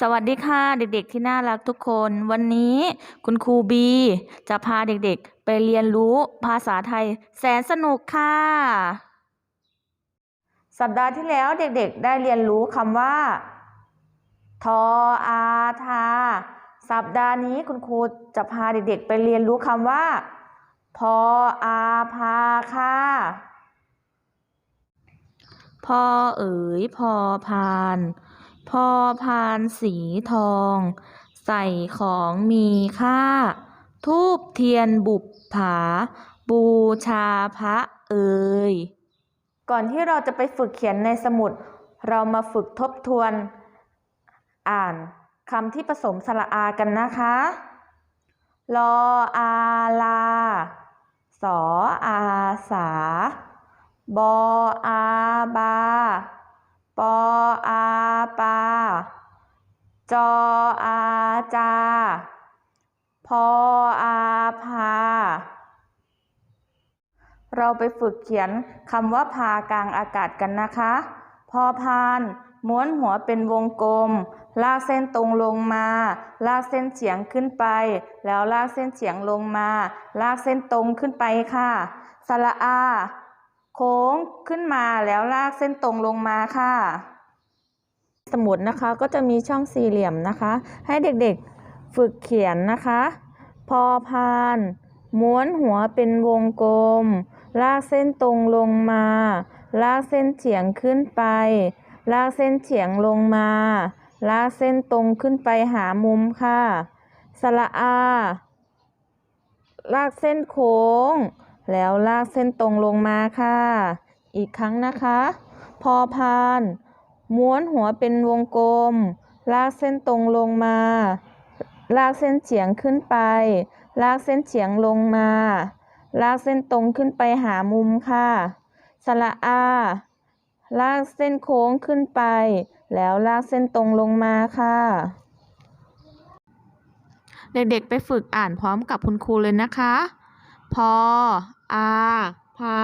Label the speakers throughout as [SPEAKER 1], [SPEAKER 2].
[SPEAKER 1] สวัสดีค่ะเด็กๆที่น่ารักทุกคน วันนี้คุณครูบี จะพาเด็กๆ ไปเรียนรู้ภาษาไทยแสนสนุกค่ะ สัปดาห์ที่แล้วเด็กๆ ได้เรียนรู้คำว่า ทออาทา สัปดาห์นี้คุณครูจะพาเด็กๆ ไปเรียนรู้คำว่า พออาพาค่ะพอเอ๋ยพอพาน พอพานสีทอง ใส่ของมีค่า ทูบเทียนบุปผา บูชาพระเอ่ยก่อนที่เราจะไปฝึกเขียนในสมุด เรามาฝึกทบทวน อ่านคำที่ผสมสระอากันนะคะลออาลา สออาสา บออาบา ปอ จออาจา พออาพา เราไปฝึกเขียนคำว่าพากลางอากาศกันนะคะ พอพาน ม้วนหัวเป็นวงกลม ลากเส้นตรงลงมา ลากเส้นเฉียงขึ้นไป แล้วลากเส้นเฉียงลงมา ลากเส้นตรงขึ้นไปค่ะสระอา โค้งขึ้นมาแล้วลากเส้นตรงลงมาค่ะ สมุดนะคะ ก็จะมีช่องสี่เหลี่ยมนะคะ ให้เด็กๆฝึกเขียนนะคะ พอพาน ม้วนหัวเป็นวงกลม ลากเส้นตรงลงมา ลากเส้นเฉียงขึ้นไป ลากเส้นเฉียงลงมา ลากเส้นตรงขึ้นไปหามุมค่ะ สระอา ลากเส้นโค้ง แล้วลากเส้นตรงลงมาค่ะ อีกครั้งนะคะ พอพาน ม้วนหัวเป็นวงกลม ลากเส้นตรงลงมา ลากเส้นเฉียงขึ้นไป ลากเส้นเฉียงลงมา ลากเส้นตรงขึ้นไปหามุมค่ะ สระอา ลากเส้นโค้งขึ้นไป แล้วลากเส้นตรงลงมาค่ะ เด็กๆไปฝึกอ่านพร้อมกับคุณครูเลยนะคะ พอ อา พา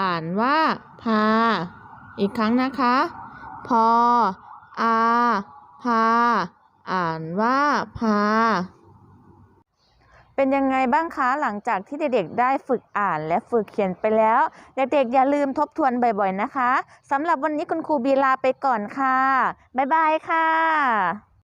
[SPEAKER 1] อ่านว่า พา อีกครั้งนะคะ พอ อาพา อ่านว่าพา เป็นยังไงบ้างคะหลังจากที่เด็กๆได้ฝึกอ่านและฝึกเขียนไปแล้ว เด็กๆอย่าลืมทบทวนบ่อยๆนะคะสำหรับวันนี้คุณครูบีลาไปก่อนค่ะ บ๊ายบายค่ะ